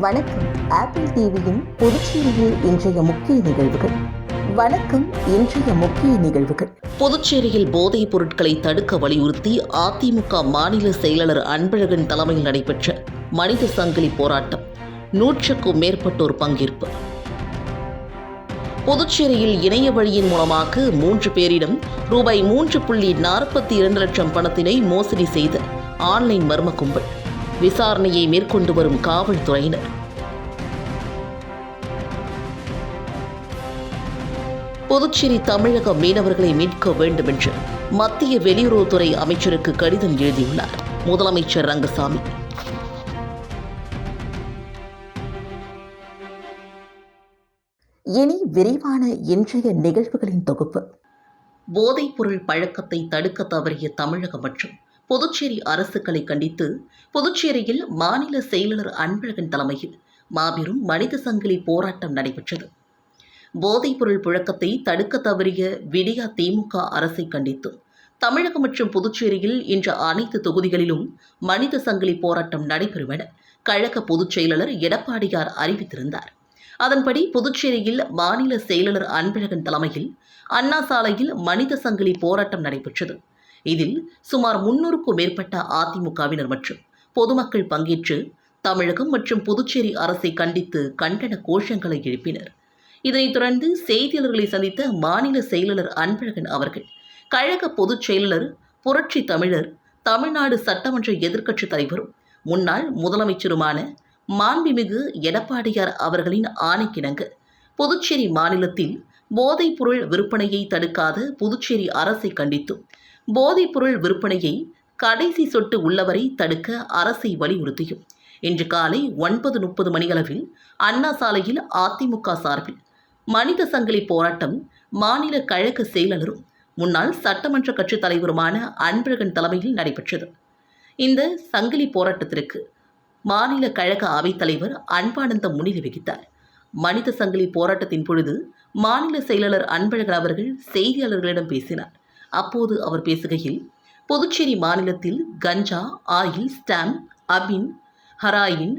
வணக்கம். ஆப்பிள் டிவியின் புதுச்சேரியில் இன்றைய முக்கிய நிகழ்வுகள். வணக்கம் இன்றைய முக்கிய நிகழ்வுகள். புதுச்சேரியில் போதைப் பொருட்களை தடுக்க வலியுறுத்தி அதிமுக மாநில செயலாளர் அன்பழகன் தலைமையில் நடைபெற்ற மனித சங்கிலி போராட்டம். நூற்றுக்கும் மேற்பட்டோர் பங்கேற்பு. புதுச்சேரியில் இணைய வழியின் மூலமாக மூன்று பேரிடம் ரூபாய் மூன்று புள்ளி நாற்பத்தி இரண்டு லட்சம் பணத்தினை மோசடி செய்த ஆன்லைன் மர்ம கும்பல். விசாரணையை மேற்கொண்டு வரும் காவல்துறையினர். புதுச்சேரி தமிழக மீனவர்களை மீட்க வேண்டும் என்று மத்திய வெளியுறவுத்துறை அமைச்சருக்கு கடிதம் எழுதியுள்ளார். முதலமைச்சர் ரங்கசாமி. இனி விரிவான இன்றைய நிகழ்வுகளின் தொகுப்பு. போதைப்பொருள் பழக்கத்தை தடுக்க தவறிய தமிழகம் மற்றும் புதுச்சேரி அரசுகளை கண்டித்து புதுச்சேரியில் மாநில செயலாளர் அன்பழகன் தலைமையில் மாபெரும் மனித சங்கிலி போராட்டம் நடைபெற்றது. போதைப்பொருள் புழக்கத்தை தடுக்க தவறிய விடியா திமுக அரசை கண்டித்து தமிழகம் மற்றும் புதுச்சேரியில் இன்று அனைத்து தொகுதிகளிலும் மனித சங்கிலி போராட்டம் நடைபெறும் என கழக பொதுச் செயலாளர் எடப்பாடியார் அறிவித்திருந்தார். அதன்படி புதுச்சேரியில் மாநில செயலாளர் அன்பழகன் தலைமையில் அண்ணா சாலையில் மனித சங்கிலி போராட்டம் நடைபெற்றது. இதில் சுமார் முன்னூறுக்கும் மேற்பட்ட அதிமுகவினர் மற்றும் பொதுமக்கள் பங்கேற்று தமிழகம் மற்றும் புதுச்சேரி அரசை கண்டித்து கண்டன கோஷங்களை எழுப்பினர். இதனைத் தொடர்ந்து செய்தியாளர்களை சந்தித்த மாநில செயலாளர் அன்பழகன் அவர்கள் கழக பொதுச் செயலாளர் புரட்சி தமிழர் தமிழ்நாடு சட்டமன்ற எதிர்க்கட்சித் தலைவரும் முன்னாள் முதலமைச்சருமான மாண்புமிகு எடப்பாடியார் அவர்களின் ஆணைக்கிணங்க புதுச்சேரி மாநிலத்தில் போதைப்பொருள் விற்பனையை தடுக்காத புதுச்சேரி அரசை கண்டித்தும் போதைப்பொருள் விற்பனையை கடைசி சொட்டு உள்ளவரை தடுக்க அரசை வலியுறுத்தியும். இன்று காலை ஒன்பது முப்பது மணியளவில் அண்ணா சாலையில் அதிமுக சார்பில் மனித சங்கிலி போராட்டம் மாநில கழக செயலாளரும் முன்னாள் சட்டமன்ற கட்சித் தலைவருமான அன்பழகன் தலைமையில் நடைபெற்றது. இந்த சங்கிலி போராட்டத்திற்கு மாநில கழக அவைத்தலைவர் அன்பானந்தம் முன்னிலை வகித்தார். மனித சங்கிலி போராட்டத்தின் பொழுது மாநில செயலாளர் அன்பழகன் அவர்கள் செய்தியாளர்களிடம் பேசினார். அப்போது அவர் பேசுகையில் புதுச்சேரி மாநிலத்தில் கஞ்சா ஆயில் ஸ்டாம்ப் அபின் ஹராயின்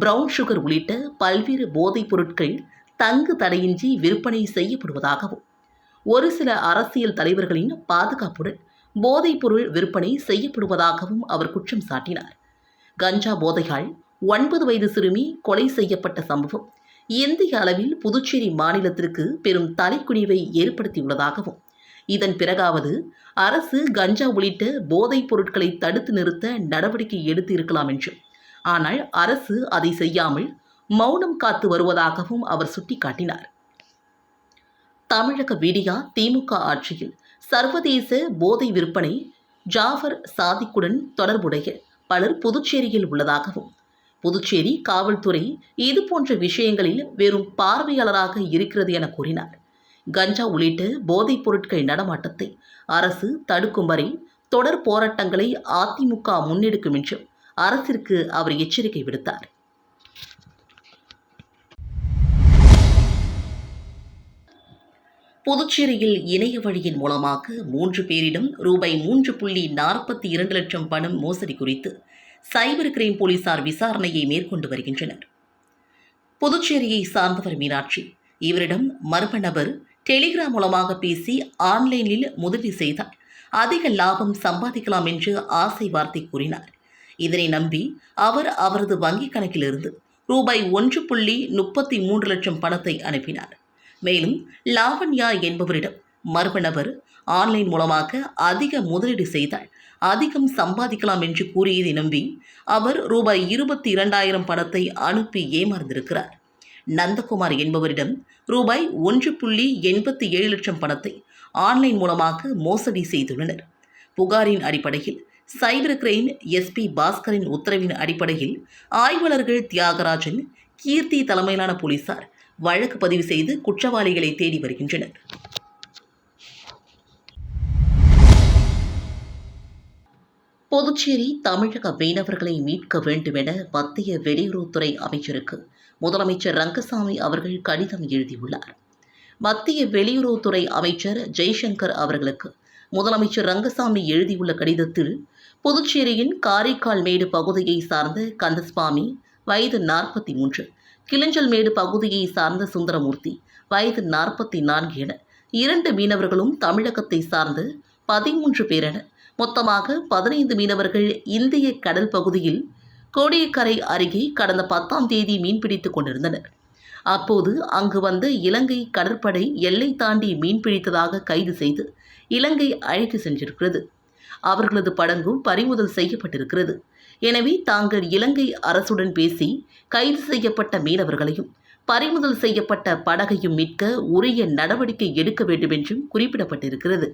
பிரவுன் சுகர் உள்ளிட்ட பல்வேறு போதைப் பொருட்கள் தங்கு தடையின்றி விற்பனை செய்யப்படுவதாகவும் ஒரு சில அரசியல் தலைவர்களின் பாதுகாப்புடன் போதைப்பொருள் விற்பனை செய்யப்படுவதாகவும் அவர் குற்றம் சாட்டினார். கஞ்சா போதையால் ஒன்பது வயது சிறுமி கொலை செய்யப்பட்ட சம்பவம் இந்திய அளவில் புதுச்சேரி மாநிலத்திற்கு பெரும் தலைக்குனிவை ஏற்படுத்தியுள்ளதாகவும் இதன் பிறகாவது அரசு கஞ்சா உள்ளிட்ட போதைப் பொருட்களை தடுத்து நிறுத்த நடவடிக்கை எடுத்து இருக்கலாம் என்று. ஆனால் அரசு அதை செய்யாமல் மௌனம் காத்து வருவதாகவும் அவர் சுட்டிக்காட்டினார். தமிழக விடியா திமுக ஆட்சியில் சர்வதேச போதை விற்பனை ஜாஃபர் சாதிக்குடன் தொடர்புடைய பலர் புதுச்சேரியில் உள்ளதாகவும் புதுச்சேரி காவல்துறை இது போன்ற விஷயங்களில் வெறும் பார்வையாளராக இருக்கிறது என கூறினார். கஞ்சா உள்ளிட்ட போதைப் பொருட்கள் நடமாட்டத்தை அரசு தடுக்கும் வரை தொடர் போராட்டங்களை அதிமுக முன்னெடுக்கும் என்றும் அரசிற்கு அவர் எச்சரிக்கை விடுத்தார். புதுச்சேரியில் இணைய வழியின் மூலமாக மூன்று பேரிடம் ரூபாய் மூன்று புள்ளி நாற்பத்தி இரண்டு லட்சம் பணம் மோசடி குறித்து சைபர் கிரைம் போலீசார் விசாரணையை மேற்கொண்டு வருகின்றனர். புதுச்சேரியை சார்ந்தவர் மீனாட்சி இவரிடம் மர்ம நபர் டெலிகிராம் மூலமாக பேசி ஆன்லைனில் முதலீடு செய்தார். அதிக லாபம் சம்பாதிக்கலாம் என்று ஆசை வார்த்தை கூறினார். இதனை நம்பி அவர் அவரது வங்கிக் கணக்கிலிருந்து ரூபாய் ஒன்று புள்ளி முப்பத்தி மூன்று லட்சம் பணத்தை அனுப்பினார். மேலும் லாவண்யா என்பவரிடம் மர்ம நபர் ஆன்லைன் மூலமாக அதிக முதலீடு செய்தால் அதிகம் சம்பாதிக்கலாம் என்று கூறியதை நம்பி அவர் ரூபாய் இருபத்தி இரண்டாயிரம் பணத்தை அனுப்பி ஏமாறந்திருக்கிறார் நந்தகுமார் என்பவரிடம் ரூபாய் ஒன்று புள்ளி எண்பத்தி ஏழு லட்சம் பணத்தை ஆன்லைன் மூலமாக மோசடி செய்துள்ளனர். புகாரின் அடிப்படையில் சைபர் கிரைம் எஸ்பி பாஸ்கரின் உத்தரவின் அடிப்படையில் ஆய்வாளர்கள் தியாகராஜன் கீர்த்தி தலைமையிலான போலீசார் வழக்கு பதிவு செய்து குற்றவாளிகளை தேடி வருகின்றனர். புதுச்சேரி தமிழக மீனவர்களை மீட்க வேண்டும் என மத்திய வெளியுறவுத்துறை அமைச்சருக்கு முதலமைச்சர் ரங்கசாமி அவர்கள் கடிதம் எழுதியுள்ளார். மத்திய வெளியுறவுத்துறை அமைச்சர் ஜெய்சங்கர் அவர்களுக்கு முதலமைச்சர் ரங்கசாமி எழுதியுள்ள கடிதத்தில் புதுச்சேரியின் காரைக்கால் மேடு பகுதியை சார்ந்த கந்தசுவாமி வயது நாற்பத்தி மூன்று கிளிஞ்சல் மேடு பகுதியை சார்ந்த சுந்தரமூர்த்தி வயது நாற்பத்தி நான்கு என இரண்டு மீனவர்களும் தமிழகத்தை சார்ந்த பதிமூன்று பேர் என மொத்தமாக பதினைந்து மீனவர்கள் இந்திய கடல் பகுதியில் கோடியக்கரை அருகே கடந்த பத்தாம் தேதி மீன்பிடித்து கொண்டிருந்தனர். அப்போது அங்கு வந்த இலங்கை கடற்படை எல்லை தாண்டி மீன்பிடித்ததாக கைது செய்து இலங்கை அழைத்து சென்றிருக்கிறது. அவர்களது படங்கும் பறிமுதல் செய்யப்பட்டிருக்கிறது. எனவே தாங்கள் இலங்கை அரசுடன் பேசி கைது செய்யப்பட்ட மீனவர்களையும் பறிமுதல் செய்யப்பட்ட படகையும் மீட்க உரிய நடவடிக்கை எடுக்க வேண்டுமென்றும் குறிப்பிடப்பட்டிருக்கிறது.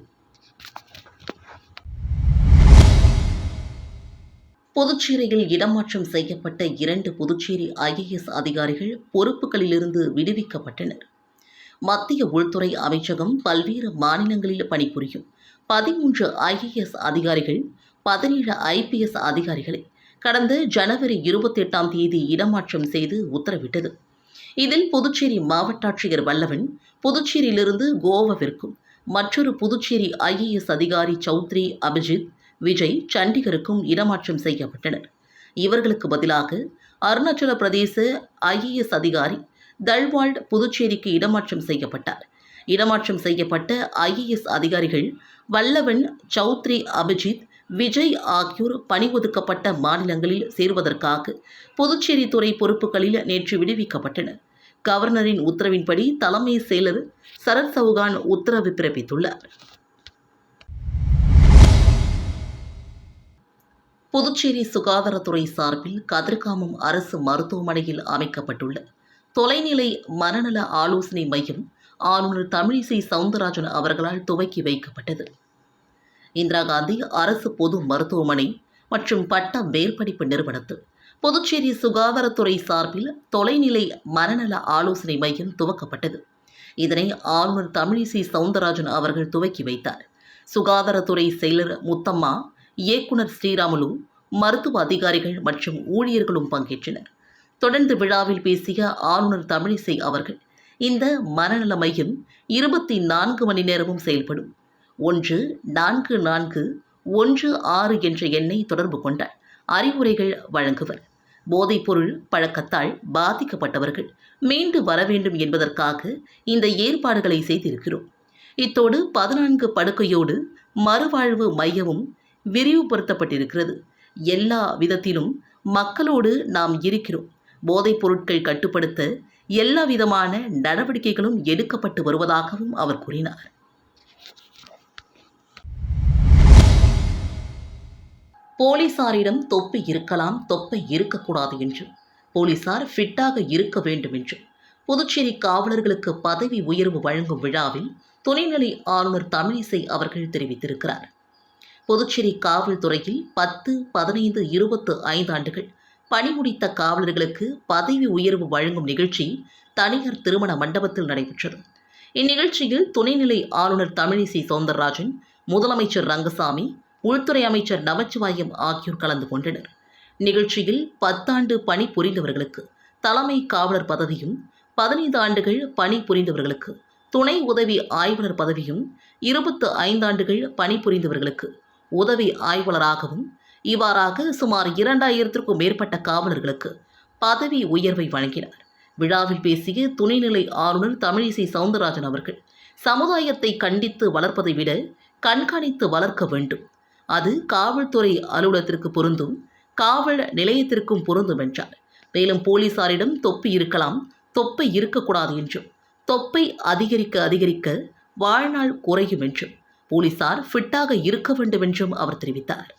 புதுச்சேரியில் இடமாற்றம் செய்யப்பட்ட இரண்டு புதுச்சேரி ஐஏஎஸ் அதிகாரிகள் பொறுப்புகளிலிருந்து விடுவிக்கப்பட்டனர். மத்திய உள்துறை அமைச்சகம் பல்வேறு மாநிலங்களில் பணிபுரியும் பதிமூன்று ஐஏஎஸ் அதிகாரிகள் பதினேழு ஐபிஎஸ் அதிகாரிகளை கடந்த ஜனவரி இருபத்தி எட்டாம் தேதி இடமாற்றம் செய்து உத்தரவிட்டது. இதில் புதுச்சேரி மாவட்ட ஆட்சியர் வல்லவன் புதுச்சேரியிலிருந்து கோவாவிற்கும் மற்றொரு புதுச்சேரி ஐஏஎஸ் அதிகாரி சௌத்ரி அபிஜித் விஜய் சண்டிகருக்கும் இடமாற்றம் செய்யப்பட்டனர். இவர்களுக்கு பதிலாக அருணாச்சல பிரதேச ஐஏஎஸ் அதிகாரி தல்வால்ட் புதுச்சேரிக்கு இடமாற்றம் செய்யப்பட்டார். இடமாற்றம் செய்யப்பட்ட ஐஏஎஸ் அதிகாரிகள் வல்லவன் சௌத்ரி அபிஜித் விஜய் ஆகியோர் பணி ஒதுக்கப்பட்ட மாநிலங்களில் சேர்வதற்காக புதுச்சேரி துறை பொறுப்புகளில் நேற்று விடுவிக்கப்பட்டனர். கவர்னரின் உத்தரவின்படி தலைமை செயலர் சரத் சவுகான் உத்தரவு பிறப்பித்துள்ளார். புதுச்சேரி சுகாதாரத்துறை சார்பில் கதிர்காமம் அரசு மருத்துவமனையில் அமைக்கப்பட்டுள்ள தொலைநிலை மனநல ஆலோசனை மையம் ஆளுநர் தமிழிசை சவுந்தரராஜன் அவர்களால் துவக்கி வைக்கப்பட்டது. இந்திரா காந்தி அரசு பொது மருத்துவமனை மற்றும் பட்ட மேற்படிப்பு நிறுவனத்தில் புதுச்சேரி சுகாதாரத்துறை சார்பில் தொலைநிலை மனநல ஆலோசனை மையம் துவக்கப்பட்டது. இதனை ஆளுநர் தமிழிசை சவுந்தரராஜன் அவர்கள் துவக்கி வைத்தார். சுகாதாரத்துறை செயலர் முத்தம்மா இயக்குனர் ஸ்ரீராமுலு மருத்துவ அதிகாரிகள் மற்றும் ஊழியர்களும் பங்கேற்றனர். தொடர்ந்து விழாவில் பேசிய ஆளுநர் தமிழிசை அவர்கள் இந்த மனநல மையம் இருபத்தி நான்கு மணி நேரமும் செயல்படும். ஒன்று நான்கு நான்கு ஒன்று ஆறு என்ற எண்ணை தொடர்பு கொண்ட அறிவுரைகள் வழங்குவர். போதைப்பொருள் பழக்கத்தால் பாதிக்கப்பட்டவர்கள் மீண்டு வர வேண்டும் என்பதற்காக இந்த ஏற்பாடுகளை செய்திருக்கிறோம். இத்தோடு பதினான்கு படுக்கையோடு மறுவாழ்வு மையமும் விரிவுபடுத்தப்பட்டிருக்கிறது. எல்லா விதத்திலும் மக்களோடு நாம் இருக்கிறோம். போதைப் பொருட்கள் கட்டுப்படுத்த எல்லா விதமான நடவடிக்கைகளும் எடுக்கப்பட்டு வருவதாகவும் அவர் கூறினார். போலீசாரிடம் தொப்பி இருக்கலாம் தொப்பை இருக்கக்கூடாது என்றும் போலீசார் ஃபிட்டாக இருக்க வேண்டும் என்றும் புதுச்சேரி காவலர்களுக்கு பதவி உயர்வு வழங்கும் விழாவில் துணைநிலை ஆளுநர் தமிழிசை அவர்கள் தெரிவித்திருக்கிறார். புதுச்சேரி காவல்துறையில் பத்து பதினைந்து இருபத்து ஐந்து ஆண்டுகள். பணிமுடித்த காவலர்களுக்கு பதவி உயர்வு வழங்கும் நிகழ்ச்சி தனியார் திருமண மண்டபத்தில் நடைபெற்றது. இந்நிகழ்ச்சியில் துணைநிலை ஆளுநர் தமிழிசை சவுந்தரராஜன் முதலமைச்சர் ரங்கசாமி உள்துறை அமைச்சர் நமச்சிவாயம் ஆகியோர் கலந்து கொண்டனர். நிகழ்ச்சியில் பத்தாண்டு பணி புரிந்தவர்களுக்கு தலைமை காவலர் பதவியும் பதினைந்து ஆண்டுகள் பணி புரிந்தவர்களுக்கு துணை உதவி ஆய்வாளர் பதவியும் இருபத்து ஐந்தாண்டுகள் பணிபுரிந்தவர்களுக்கு உதவி ஆய்வாளராகவும் இவ்வாறாக சுமார் இரண்டாயிரத்திற்கும் மேற்பட்ட காவலர்களுக்கு பதவி உயர்வை வழங்கினார். விழாவில் பேசிய துணைநிலை ஆளுநர் தமிழிசை சவுந்தரராஜன் அவர்கள் சமுதாயத்தை கண்டித்து வளர்ப்பதை விட கண்காணித்து வளர்க்க வேண்டும். அது காவல்துறை அலுவலகத்திற்கு பொருந்தும் காவல் நிலையத்திற்கும் பொருந்தும் என்றார். மேலும் போலீசாரிடம் தொப்பி இருக்கலாம் தொப்பை இருக்கக்கூடாது என்றும் தொப்பை அதிகரிக்க அதிகரிக்க வாழ்நாள் குறையும் என்றும் போலீசார் ஃபிட்டாக இருக்க வேண்டும் என்றும் அவர் தெரிவித்தார்.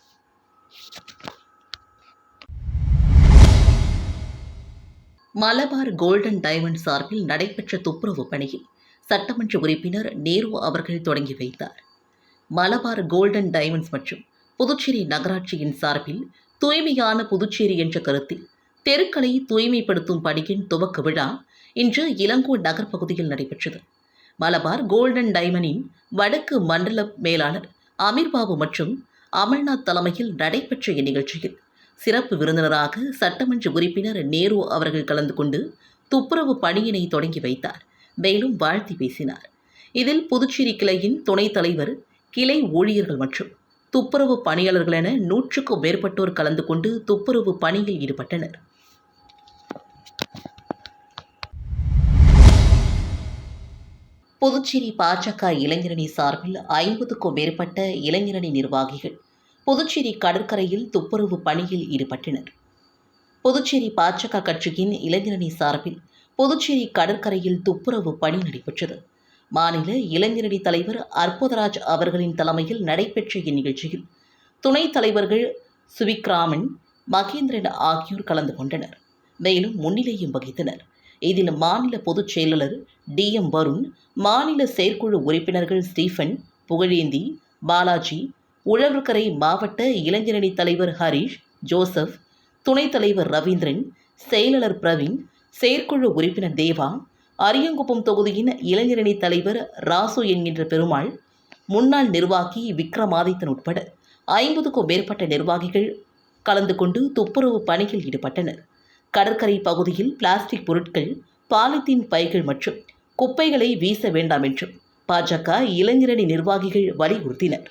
மலபார் கோல்டன் டைமண்ட் சார்பில் நடைபெற்ற துப்புரவு பணியை சட்டமன்ற உறுப்பினர் நேரு அவர்கள் தொடங்கி வைத்தார். மலபார் கோல்டன் டைமண்ட்ஸ் மற்றும் புதுச்சேரி நகராட்சியின் சார்பில் தூய்மையான புதுச்சேரி என்ற கருத்தில் தெருக்களை தூய்மைப்படுத்தும் பணியின் துவக்க விழா இன்று இளங்கோ நகர் பகுதியில் நடைபெற்றது. மலபார் கோல்டன் டைமண்டின் வடக்கு மண்டல மேலாளர் அமீர்பாபு மற்றும் அமல்நாத் தலைமையில் நடைபெற்ற இந்நிகழ்ச்சியில் சிறப்பு விருந்தினராக சட்டமன்ற உறுப்பினர் நேரு அவர்கள் கலந்து கொண்டு துப்புரவு பணியினை தொடங்கி வைத்தார். மேலும் வாழ்த்தி பேசினார். இதில் புதுச்சேரி கிளையின் துணைத் தலைவர் கிளை ஊழியர்கள் மற்றும் துப்புரவு பணியாளர்கள் என நூற்றுக்கும் மேற்பட்டோர் கலந்து கொண்டு துப்புரவு பணியில் ஈடுபட்டனர். புதுச்சேரி பாஜக இளைஞரணி சார்பில் ஐம்பதுக்கும் மேற்பட்ட இளைஞரணி நிர்வாகிகள் புதுச்சேரி கடற்கரையில் துப்புரவு பணியில் ஈடுபட்டனர். புதுச்சேரி பாஜக கட்சியின் இளைஞரணி சார்பில் புதுச்சேரி கடற்கரையில் துப்புரவு பணி நடைபெற்றது. மாநில இளைஞரணி தலைவர் அற்புதராஜ் அவர்களின் தலைமையில் நடைபெற்ற இந்நிகழ்ச்சியில் துணைத் தலைவர்கள் சுவிக்ராமன் மகேந்திரன் ஆகியோர் கலந்து கொண்டனர். மேலும் முன்னிலையும் வகித்தனர். இதில் மாநில பொதுச் செயலாளர் டி எம் வருண் மாநில செயற்குழு உறுப்பினர்கள் ஸ்டீஃபன் புகழேந்தி பாலாஜி உழவர்கரை மாவட்ட இளைஞரணி தலைவர் ஹரிஷ் ஜோசப் துணைத் தலைவர் ரவீந்திரன் செயலாளர் பிரவீன் செயற்குழு உறுப்பினர் தேவா அரியங்குப்பம் தொகுதியின் இளைஞரணி தலைவர் ராசு என்கின்ற பெருமாள் முன்னாள் நிர்வாகி விக்ரமாதித்தன் உட்பட ஐம்பதுக்கும் மேற்பட்ட நிர்வாகிகள் கலந்து கொண்டு துப்புரவு பணியில் ஈடுபட்டனர். கடற்கரை பகுதியில் பிளாஸ்டிக் பொருட்கள் பாலித்தீன் பைகள் மற்றும் குப்பைகளை வீச வேண்டாம் என்றும் பாஜக இளைஞரணி நிர்வாகிகள் வலியுறுத்தினர்.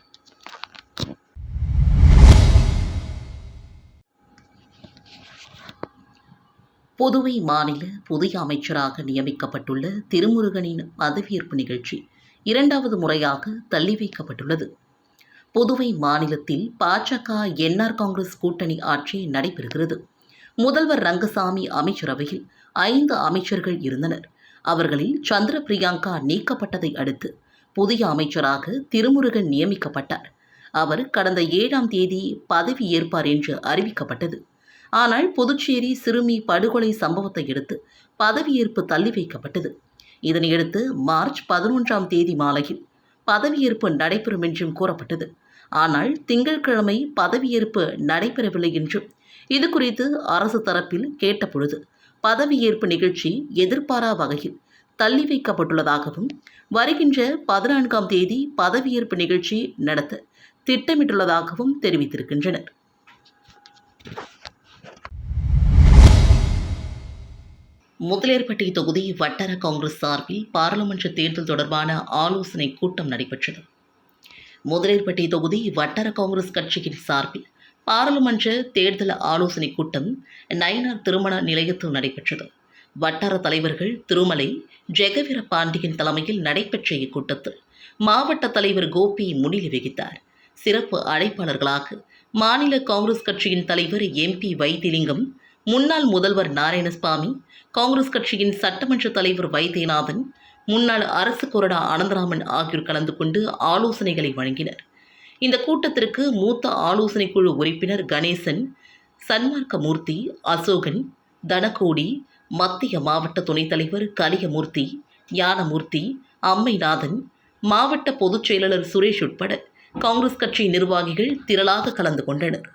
புதுவை மாநில புதிய அமைச்சராக நியமிக்கப்பட்டுள்ள திருமுருகனின் பதவியேற்பு நிகழ்ச்சி இரண்டாவது முறையாக தள்ளி வைக்கப்பட்டுள்ளது. புதுவை மாநிலத்தில் பாஜக என்ஆர் காங்கிரஸ் கூட்டணி ஆட்சி நடைபெறுகிறது. முதல்வர் ரங்கசாமி அமைச்சரவையில் ஐந்து அமைச்சர்கள் இருந்தனர். அவர்களில் சந்திர பிரியங்கா நீக்கப்பட்டதை அடுத்து புதிய அமைச்சராக திருமுருகன் நியமிக்கப்பட்டார். அவர் கடந்த ஏழாம் தேதி பதவி ஏற்பார் என்று அறிவிக்கப்பட்டது. ஆனால் புதுச்சேரி சிறுமி படுகொலை சம்பவத்தை அடுத்து பதவியேற்பு தள்ளி வைக்கப்பட்டது. இதனையடுத்து மார்ச் பதினொன்றாம் தேதி மாலையில் பதவியேற்பு நடைபெறும் என்றும் கூறப்பட்டது. ஆனால் திங்கட்கிழமை பதவியேற்பு நடைபெறவில்லை என்றும் இது குறித்து அரசு தரப்பில் கேட்டபொழுது பதவியேற்பு நிகழ்ச்சி எதிர்பாரா வகையில் தள்ளி வைக்கப்பட்டுள்ளதாகவும் வருகின்ற பதினான்காம் தேதி பதவியேற்பு நிகழ்ச்சி நடத்த திட்டமிட்டுள்ளதாகவும் தெரிவித்திருக்கின்றனர். முதலியார்பட்டி தொகுதி வட்டார காங்கிரஸ் சார்பில் பாராளுமன்ற தேர்தல் தொடர்பான ஆலோசனை கூட்டம் நடைபெற்றது. முதலியார்பட்டி தொகுதி வட்டார காங்கிரஸ் கட்சியின் சார்பில் பாராளுமன்ற தேர்தல் ஆலோசனை கூட்டம் நயினார் திருமண நிலையத்தில் நடைபெற்றது. வட்டார தலைவர்கள் திருமலை ஜெகவீர பாண்டியன் தலைமையில் நடைபெற்ற இக்கூட்டத்தில் மாவட்ட தலைவர் கோபி முன்னிலை வகித்தார். சிறப்பு அழைப்பாளர்களாக மாநில காங்கிரஸ் கட்சியின் தலைவர் எம்பி வைத்திலிங்கம் முன்னாள் முதல்வர் நாராயணசாமி காங்கிரஸ் கட்சியின் சட்டமன்ற தலைவர் வைத்தியநாதன் முன்னாள் அரசு கொறடா அனந்தராமன் ஆகியோர் கலந்து கொண்டு ஆலோசனைகளை வழங்கினர். இந்த கூட்டத்திற்கு மூத்த ஆலோசனை குழு உறுப்பினர் கணேசன் சன்மார்க்கமூர்த்தி அசோகன் தனகோடி மத்திய மாவட்ட துணைத் தலைவர் கலியமூர்த்தி ஞானமூர்த்தி அம்மைநாதன் மாவட்ட பொதுச் செயலாளர் சுரேஷ் உட்பட காங்கிரஸ் கட்சி நிர்வாகிகள் திரளாக கலந்து கொண்டனர்.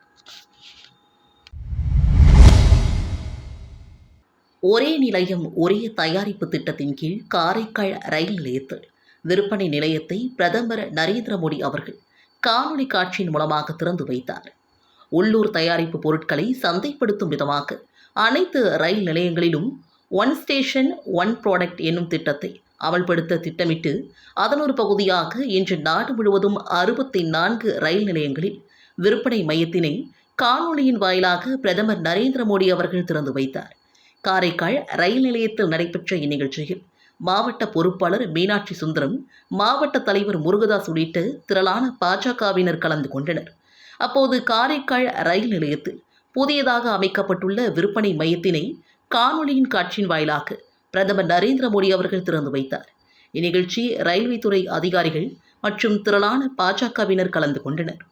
ஒரே நிலையம் ஒரே தயாரிப்பு திட்டத்தின் கீழ் காரைக்கால் ரயில் நிலையத்தில் விற்பனை நிலையத்தை பிரதமர் நரேந்திர மோடி அவர்கள் காணொளி காட்சியின் மூலமாக திறந்து வைத்தார். உள்ளூர் தயாரிப்பு பொருட்களை சந்தைப்படுத்தும் விதமாக அனைத்து ரயில் நிலையங்களிலும் ஒன் ஸ்டேஷன் ஒன் ப்ராடக்ட் என்னும் திட்டத்தை அமல்படுத்த திட்டமிட்டு அதன் ஒரு பகுதியாக இன்று நாடு முழுவதும் அறுபத்தி நான்கு ரயில் நிலையங்களில் விற்பனை மையத்தினை காணொளியின் வாயிலாக பிரதமர் நரேந்திர மோடி அவர்கள் திறந்து வைத்தார். காரைக்கால் ரயில் நிலையத்தில் நடைபெற்ற இந்நிகழ்ச்சியில் மாவட்ட பொறுப்பாளர் மீனாட்சி சுந்தரம் மாவட்ட தலைவர் முருகதாஸ் உள்ளிட்ட திரளான பாஜகவினர் கலந்து கொண்டனர். அப்போது காரைக்கால் ரயில் நிலையத்தில் புதியதாக அமைக்கப்பட்டுள்ள விற்பனை மையத்தினை காணொலியின் காட்சியின் வாயிலாக பிரதமர் நரேந்திர மோடி அவர்கள் திறந்து வைத்தார். இந்நிகழ்ச்சி ரயில்வே துறை அதிகாரிகள் மற்றும் திரளான பாஜகவினர் கலந்து கொண்டனர்.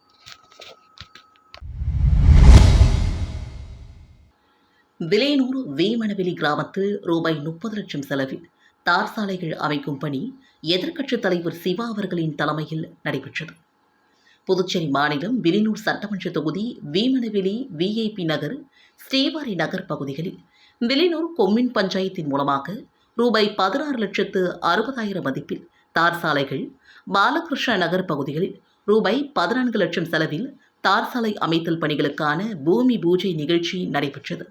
விலையனூர் வேமனவெளி கிராமத்தில் ரூபாய் முப்பது லட்சம் செலவில் தார் சாலைகள் அமைக்கும் பணி எதிர்க்கட்சித் தலைவர் சிவா அவர்களின் தலைமையில் நடைபெற்றது. புதுச்சேரி மாநிலம் விலினூர் சட்டமன்ற தொகுதி வீமனவெளி விஐபி நகர் ஸ்ரீவாரி நகர் பகுதிகளில் விலினூர் கொம்மின் பஞ்சாயத்தின் மூலமாக ரூபாய் பதினாறு லட்சத்து அறுபதாயிரம் மதிப்பில் தார் சாலைகள் பாலகிருஷ்ண நகர் பகுதிகளில் ரூபாய் பதினான்கு லட்சம் செலவில் தார் சாலை அமைத்தல் பணிகளுக்கான பூமி பூஜை நிகழ்ச்சி நடைபெற்றது.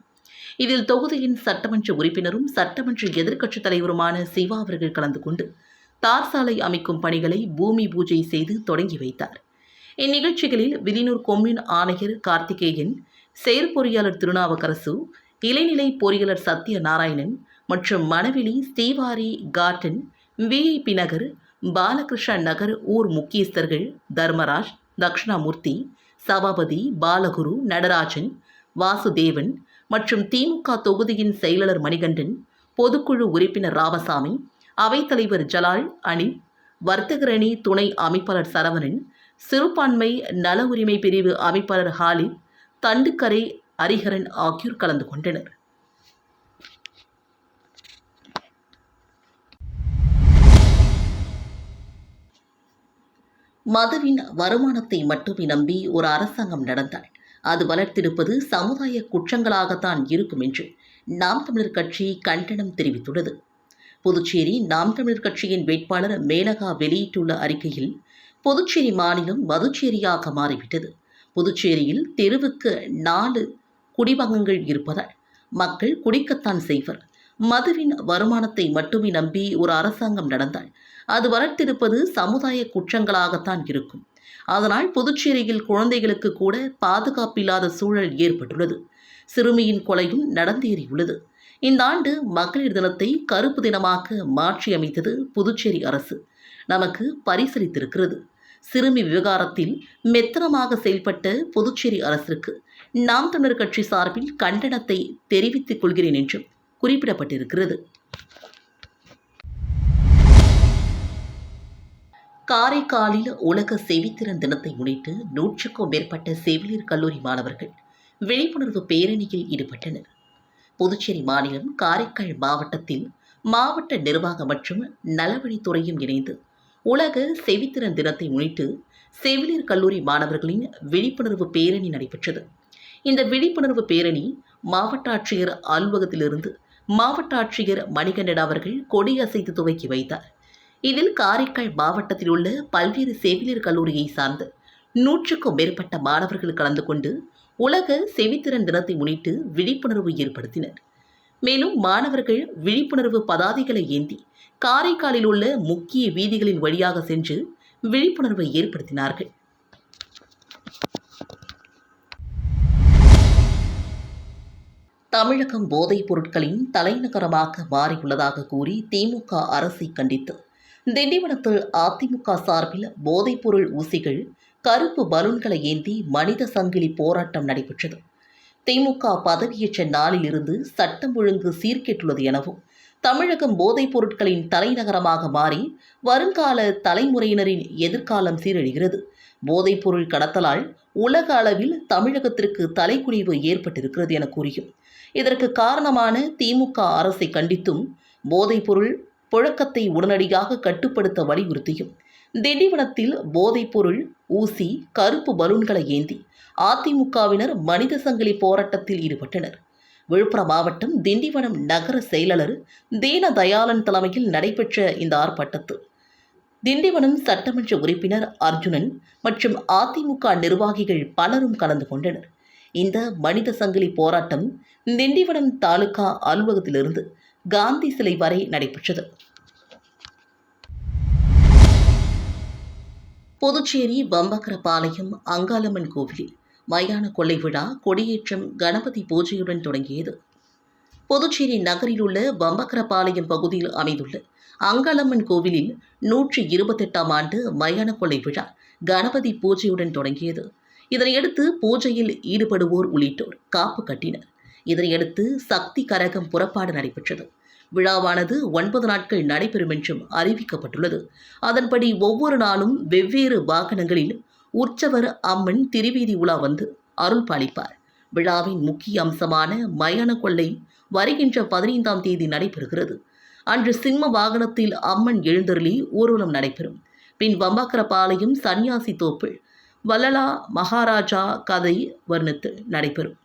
இதில் தொகுதியின் சட்டமன்ற உறுப்பினரும் சட்டமன்ற எதிர்க்கட்சித் தலைவருமான சிவா அவர்கள் கலந்து கொண்டு தார் சாலை அமைக்கும் பணிகளை பூமி பூஜை செய்து தொடங்கி வைத்தார். இந்நிகழ்ச்சிகளில் விதிநூர் கொம்யூன் ஆணையர் கார்த்திகேயன் செயற்பொறியாளர் திருநாவுக்கரசு இளைநிலை பொறியாளர் சத்ய நாராயணன் மற்றும் மணவெளி ஸ்ரீவாரி கார்டன் விஐபி நகர் பாலகிருஷ்ண நகர் ஊர் முக்கியஸ்தர்கள் தர்மராஜ் தக்ஷணாமூர்த்தி சபாபதி பாலகுரு நடராஜன் வாசுதேவன் மற்றும் திமுக தொகுதியின் செயலாளர் மணிகண்டன் பொதுக்குழு உறுப்பினர் ராமசாமி அவைத்தலைவர் ஜலால் அணி வர்த்தகரணி துணை அமைப்பாளர் சரவணன் சிறுபான்மை நல உரிமை பிரிவு அமைப்பாளர் ஹாலித் தண்டுக்கரை ஹரிஹரன் ஆகியோர் கலந்து கொண்டனர். மதுவின் வருமானத்தை மட்டுமே நம்பி ஒரு அரசாங்கம் நடந்தாள். அது வளர்த்திருப்பது சமுதாய குற்றங்களாகத்தான் இருக்கும் என்று நாம் தமிழர் கட்சி கண்டனம் தெரிவித்துள்ளது. புதுச்சேரி நாம் தமிழர் கட்சியின் வேட்பாளர் மேனகா வெளியிட்டுள்ள அறிக்கையில் புதுச்சேரி மாநிலம் மதுச்சேரியாக மாறிவிட்டது. புதுச்சேரியில் தெருவுக்கு நாலு குடிவகங்கள் இருப்பதால் மக்கள் குடிக்கத்தான் செய்வர். மதுவின் வருமானத்தை மட்டுமே நம்பி ஒரு அரசாங்கம் நடந்தால் அது வளர்த்திருப்பது சமுதாய குற்றங்களாகத்தான் இருக்கும். அதனால் புதுச்சேரியில் குழந்தைகளுக்கு கூட பாதுகாப்பில்லாத சூழல் ஏற்பட்டுள்ளது. சிறுமியின் கொலையும் நடந்தேறியுள்ளது. இந்த ஆண்டு மகளிர் தினத்தை கருப்பு தினமாக மாற்றியமைத்தது புதுச்சேரி அரசு. நமக்கு பரிசளித்திருக்கிறது. சிறுமி விவகாரத்தில் மெத்தனமாக செயல்பட்ட புதுச்சேரி அரசிற்கு நாம் தமிழர் கட்சி சார்பில் கண்டனத்தை தெரிவித்துக் கொள்கிறேன் என்றும் குறிப்பிடப்பட்டிருக்கிறது. காரைக்காலில் உலக செவித்திறன் தினத்தை முன்னிட்டு நூற்றுக்கும் மேற்பட்ட செவிலியர் கல்லூரி மாணவர்கள் விழிப்புணர்வு பேரணியில் ஈடுபட்டனர். புதுச்சேரி மாநிலம் காரைக்கால் மாவட்டத்தில் மாவட்ட நிர்வாகம் மற்றும் நலவழித்துறையும் இணைந்து உலக செவித்திறன் தினத்தை முன்னிட்டு செவிலியர் கல்லூரி மாணவர்களின் விழிப்புணர்வு பேரணி நடைபெற்றது. இந்த விழிப்புணர்வு பேரணி மாவட்ட ஆட்சியர் அலுவலகத்திலிருந்து மாவட்ட ஆட்சியர் மணிகண்டன் அவர்கள் கொடியசைத்து துவக்கி வைத்தார். இதில் காரைக்கால் மாவட்டத்தில் உள்ள பல்வேறு செவிலியர் கல்லூரியை சார்ந்த நூற்றுக்கும் மேற்பட்ட மாணவர்கள் கலந்து கொண்டு உலக செவித்திறன் தினத்தை முன்னிட்டு விழிப்புணர்வு ஏற்படுத்தினர். மேலும் மாணவர்கள் விழிப்புணர்வு பதாதைகளை ஏந்தி காரைக்காலில் உள்ள முக்கிய வீதிகளின் வழியாக சென்று விழிப்புணர்வை ஏற்படுத்தினார்கள். தமிழகம் போதைப் பொருட்களின் தலைநகரமாக மாறியுள்ளதாக கூறி திமுக அரசை கண்டித்து திண்டிவனத்தில் அதிமுக சார்பில் போதைப்பொருள் ஊசிகள் கருப்பு பலூன்களை ஏந்தி மனித சங்கிலி போராட்டம் நடைபெற்றது. திமுக பதவியேற்ற நாளிலிருந்து சட்டம் ஒழுங்கு சீர்கெட்டுள்ளது எனவும் தமிழகம் போதைப் பொருட்களின் தலைநகரமாக மாறி வருங்கால தலைமுறையினரின் எதிர்காலம் சீரழிகிறது. போதைப்பொருள் கடத்தலால் உலக அளவில் தமிழகத்திற்கு தலைக்குனிவு ஏற்பட்டிருக்கிறது என கூறியும் இதற்கு காரணமான திமுக அரசை கண்டித்தும் போதைப்பொருள் புழக்கத்தை உடனடியாக கட்டுப்படுத்த வலியுறுத்தியும். திண்டிவனத்தில் போதைப்பொருள் ஊசி கருப்பு பலூன்களை ஏந்தி அதிமுகவினர் மனித சங்கிலி போராட்டத்தில் ஈடுபட்டனர். விழுப்புரம் மாவட்டம் திண்டிவனம் நகர செயலாளர் தீன தயாளன் தலைமையில் நடைபெற்ற இந்த ஆர்ப்பாட்டத்தில் திண்டிவனம் சட்டமன்ற உறுப்பினர் அர்ஜுனன் மற்றும் அதிமுக நிர்வாகிகள் பலரும் கலந்து கொண்டனர். இந்த மனித சங்கிலி போராட்டம் திண்டிவனம் தாலுகா அலுவலகத்திலிருந்து காந்தி சிலை வரை நடைபெற்றது. புதுச்சேரி பம்பக்கரபாளையம் அங்காளம்மன் கோவிலில் மயான கொள்ளை விழா கொடியேற்றம் கணபதி பூஜையுடன் தொடங்கியது. புதுச்சேரி நகரில் உள்ள பம்பக்கரபாளையம் பகுதியில் அமைந்துள்ள அங்காளம்மன் கோவிலில் நூற்றி இருபத்தெட்டாம் ஆண்டு மயான கொள்ளை விழா கணபதி பூஜையுடன் தொடங்கியது. இதனையடுத்து பூஜையில் ஈடுபடுவோர் உள்ளிட்டோர் காப்பு கட்டினர். இதனையடுத்து சக்தி கரகம் புறப்பாடு நடைபெற்றது. விழாவானது ஒன்பது நாட்கள் நடைபெறும் என்றும் அறிவிக்கப்பட்டுள்ளது. அதன்படி ஒவ்வொரு நாளும் வெவ்வேறு வாகனங்களில் உற்சவர் அம்மன் திருவீதி உலா வந்து அருள் பாலிப்பார். விழாவின் முக்கிய அம்சமான மயான கொள்ளை வருகின்ற பதினைந்தாம் தேதி நடைபெறுகிறது. அன்று சிம்ம வாகனத்தில் அம்மன் எழுந்தருளி ஊர்வலம் நடைபெறும். பின் வம்பாக்கரபாளையம் சன்னியாசி தோப்பில் வல்லலா மகாராஜா கதை வர்ணித்து நடைபெறும்.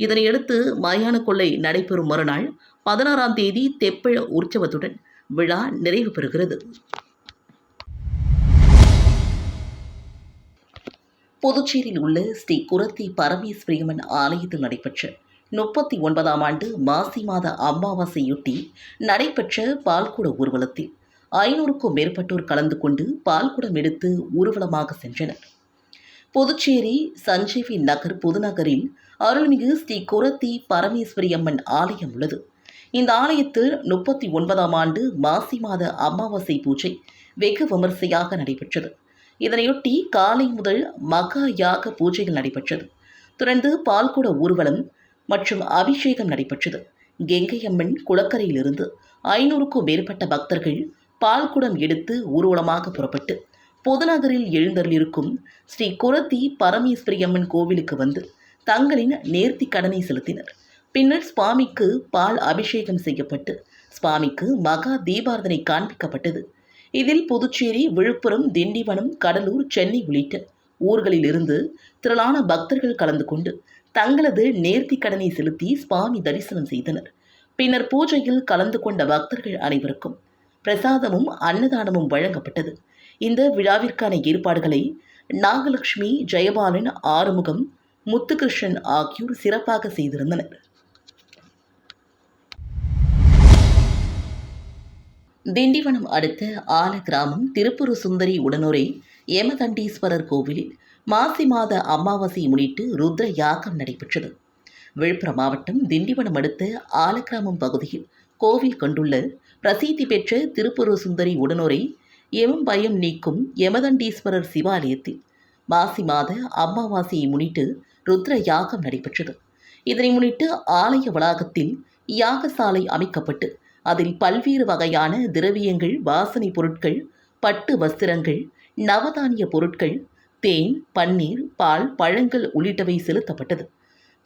இதனையடுத்து மயான கொள்ளை நடைபெறும் மறுநாள் பதினாறாம் தேதி தெப்பழ உற்சவத்துடன் விழா நிறைவு பெறுகிறது. புதுச்சேரியில் உள்ள ஸ்ரீ குரத்தி பரமேஸ்வரியம்மன் ஆலயத்தில் நடைபெற்ற முப்பத்தி ஒன்பதாம் ஆண்டு மாசி மாத அமாவாசையொட்டி நடைபெற்ற பால்குட ஊர்வலத்தில் ஐநூறுக்கும் மேற்பட்டோர் கலந்து கொண்டு பால்குடம் எடுத்து ஊர்வலமாக சென்றனர். புதுச்சேரி சஞ்சீவி நகர் புதுநகரில் அருள்மிகு ஸ்ரீ குரத்தி பரமேஸ்வரி அம்மன் ஆலயம் உள்ளது. இந்த ஆலயத்தில் முப்பத்தி ஒன்பதாம் ஆண்டு மாசி மாத அமாவாசை பூஜை வெகு விமர்சையாக நடைபெற்றது. இதனையொட்டி காலை முதல் மகா யாக பூஜைகள் நடைபெற்றது. தொடர்ந்து பால்குட ஊர்வலம் மற்றும் அபிஷேகம் நடைபெற்றது. கெங்கையம்மன் குளக்கரையிலிருந்து ஐநூறுக்கும் மேற்பட்ட பக்தர்கள் பால்குடம் எடுத்து ஊர்வலமாக புறப்பட்டு பொதுநகரில் எழுந்தருளிருக்கும் ஸ்ரீ குரத்தி பரமேஸ்வரியம்மன் கோவிலுக்கு வந்து தங்களின் நேர்த்தி கடனை செலுத்தினர். பின்னர் சுவாமிக்கு பால் அபிஷேகம் செய்யப்பட்டு சுவாமிக்கு மகா தீபாரதனை காண்பிக்கப்பட்டது. இதில் புதுச்சேரி விழுப்புரம் திண்டிவனம் கடலூர் சென்னை உள்ளிட்ட ஊர்களிலிருந்து திரளான பக்தர்கள் கலந்து கொண்டு தங்களது நேர்த்தி கடனை செலுத்தி சுவாமி தரிசனம் செய்தனர். பின்னர் பூஜையில் கலந்து கொண்ட பக்தர்கள் அனைவருக்கும் பிரசாதமும் அன்னதானமும் வழங்கப்பட்டது. இந்த விழாவிற்கான ஏற்பாடுகளை நாகலட்சுமி ஜெயபாலன் ஆறுமுகம் முத்துகிருஷ்ணன் ஆகியோர் சிறப்பாக செய்திருந்தனர். திண்டிவனம் அடுத்த ஆல கிராமம் திருப்புரு சுந்தரி உடனுரை யமதண்டீஸ்வரர் கோவிலில் மாசி மாத அமாவாசை முன்னிட்டு ருத்ர யாகம் நடைபெற்றது. விழுப்புரம் மாவட்டம் திண்டிவனம் அடுத்த ஆலக்கிராமம் பகுதியில் கோவில் கொண்டுள்ள பிரசித்தி பெற்ற திருப்புரு சுந்தரி உடனுரை எமம் பயம் நீக்கும் யமதண்டீஸ்வரர் சிவாலயத்தில் மாசி மாத அமாவாசையை முன்னிட்டு ருத்ர யாகம் நடைபெற்றது. இதனை முன்னிட்டு ஆலய வளாகத்தில் யாகசாலை அமைக்கப்பட்டு அதில் பல்வேறு வகையான திரவியங்கள் வாசனை பொருட்கள் பட்டு வஸ்திரங்கள் நவதானிய பொருட்கள் தேன் பன்னீர் பால் பழங்கள் உள்ளிட்டவை செலுத்தப்பட்டது.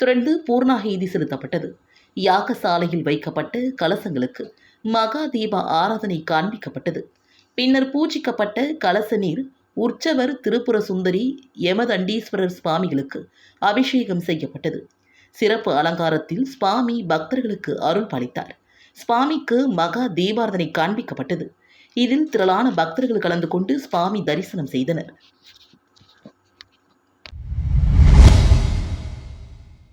தொடர்ந்து பூர்ணாகேதி செலுத்தப்பட்டது. யாகசாலையில் வைக்கப்பட்ட கலசங்களுக்கு மகா தீப ஆராதனை காண்பிக்கப்பட்டது. பின்னர் பூஜிக்கப்பட்ட கலச நீர் உற்சவர் திருப்புர சுந்தரி யமதண்டீஸ்வரர் சுவாமிகளுக்கு அபிஷேகம் செய்யப்பட்டது. சிறப்பு அலங்காரத்தில் சுவாமி பக்தர்களுக்கு அருள் பாலித்தார். சுவாமிக்கு மகா தீபார்த்தனை காண்பிக்கப்பட்டது. இதில் திரளான பக்தர்கள் கலந்து கொண்டு சுவாமி தரிசனம் செய்தனர்.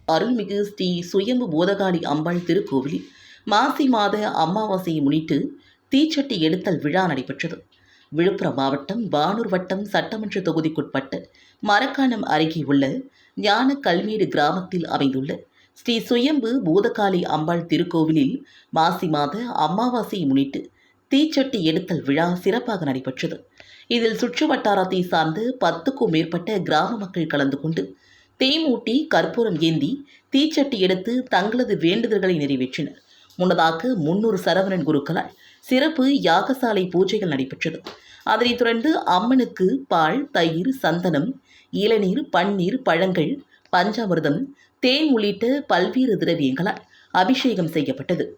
அருள்மிகு ஸ்ரீ சுயம்பு போதகாளி அம்பாள் திருக்கோவிலில் மாசி மாத அமாவாசையை முன்னிட்டு தீச்சட்டி எடுத்தல் விழா நடைபெற்றது. விழுப்புரம் மாவட்டம் வானூர் வட்டம் சட்டமன்ற தொகுதிக்குட்பட்ட மரக்காணம் அருகே உள்ள ஞான கல்மேடு கிராமத்தில் அமைந்துள்ள ஸ்ரீ சுயம்பு பூதகாளி அம்பாள் திருக்கோவிலில் மாசி மாத அமாவாசையை முன்னிட்டு தீச்சட்டி எடுத்தல் விழா சிறப்பாக நடைபெற்றது. இதில் சுற்று வட்டாரத்தை சார்ந்து பத்துக்கும் மேற்பட்ட கிராம மக்கள் கலந்து கொண்டு தேமூட்டி கற்பூரம் ஏந்தி தீச்சட்டி எடுத்து தங்களது வேண்டுதல்களை நிறைவேற்றினர். முன்னதாக முன்னூறு சரவணன் குருக்களால் சிறப்பு யாகசாலை பூஜைகள் நடைபெற்றது. அதனைத் தொடர்ந்து அம்மனுக்கு பால் தயிர் சந்தனம் இளநீர் பன்னீர் பழங்கள் பஞ்சாமிர்தம் தேன் உள்ளிட்ட பல்வேறு திரவியங்களால் அபிஷேகம் செய்யப்பட்டது.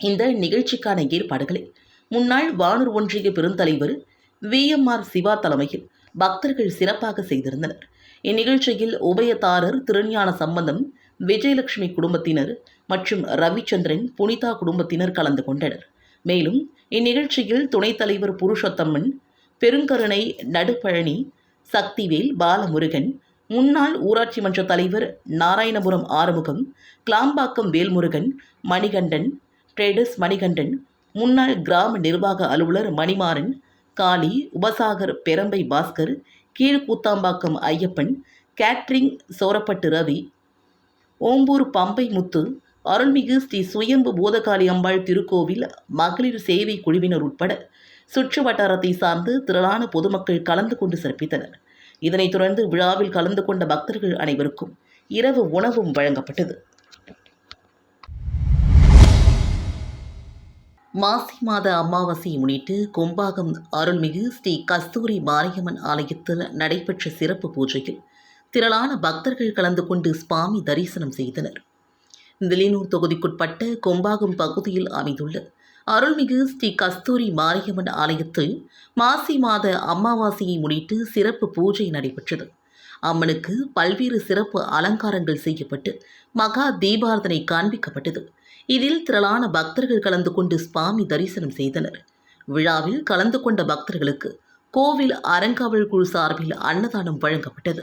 இந்த நிகழ்ச்சிக்கான ஏற்பாடுகளை முன்னாள் வானூர் ஒன்றிய பெருந்தலைவர் வி. எம். ஆர். சிவா தலைமையில் பக்தர்கள் சிறப்பாக செய்திருந்தனர். இந்நிகழ்ச்சியில் உபயதாரர் திருஞான சம்பந்தம் விஜயலட்சுமி குடும்பத்தினர் மற்றும் ரவிச்சந்திரன் புனிதா குடும்பத்தினர் கலந்து கொண்டனர். மேலும் இந்நிகழ்ச்சியில் துணைத் தலைவர் புருஷோத்தம்மன் பெருங்கருணை நடுப்பழனி சக்திவேல் பாலமுருகன் முன்னாள் ஊராட்சி மன்ற தலைவர் நாராயணபுரம் ஆறுமுகம் கிளாம்பாக்கம் வேல்முருகன் மணிகண்டன் ட்ரேடர்ஸ் மணிகண்டன் முன்னாள் கிராம நிர்வாக அலுவலர் மணிமாறன் காளி உபசாகர் பெரம்பை பாஸ்கர் கீழ்கூத்தாம்பாக்கம் ஐயப்பன் கேட்ரிங் சோரப்பட்டு ரவி ஓம்பூர் பம்பை முத்து அருள்மிகு ஸ்ரீ சுயம்பு பூதகாளி அம்பாள் திருக்கோவில் மகளிர் சேவை குழுவினர் உட்பட சுற்று வட்டாரத்தை சார்ந்து திரளான பொதுமக்கள் கலந்து கொண்டு சிறப்பித்தனர். இதனைத் தொடர்ந்து விழாவில் கலந்து கொண்ட பக்தர்கள் அனைவருக்கும் இரவு உணவும் வழங்கப்பட்டது. மாசி மாத அமாவாசையை முன்னிட்டு கும்பாகம் அருள்மிகு ஸ்ரீ கஸ்தூரி மாரியம்மன் ஆலயத்தில் நடைபெற்ற சிறப்பு பூஜையில் திரளான பக்தர்கள் கலந்து கொண்டு சுவாமி தரிசனம் செய்தனர். வில்லியனூர் தொகுதிக்குட்பட்ட கொம்பாகம் பகுதியில் அமைந்துள்ள அருள்மிகு ஸ்ரீ கஸ்தூரி மாரியம்மன் ஆலயத்தில் மாசி மாத அமாவாசையை முன்னிட்டு சிறப்பு பூஜை நடைபெற்றது. அம்மனுக்கு பல்வேறு சிறப்பு அலங்காரங்கள் செய்யப்பட்டு மகா தீபாரதனை காண்பிக்கப்பட்டது. இதில் திரளான பக்தர்கள் கலந்து கொண்டு சுவாமி தரிசனம் செய்தனர். விழாவில் கலந்து கொண்ட பக்தர்களுக்கு கோவில் அறங்காவல் குழு சார்பில் அன்னதானம் வழங்கப்பட்டது.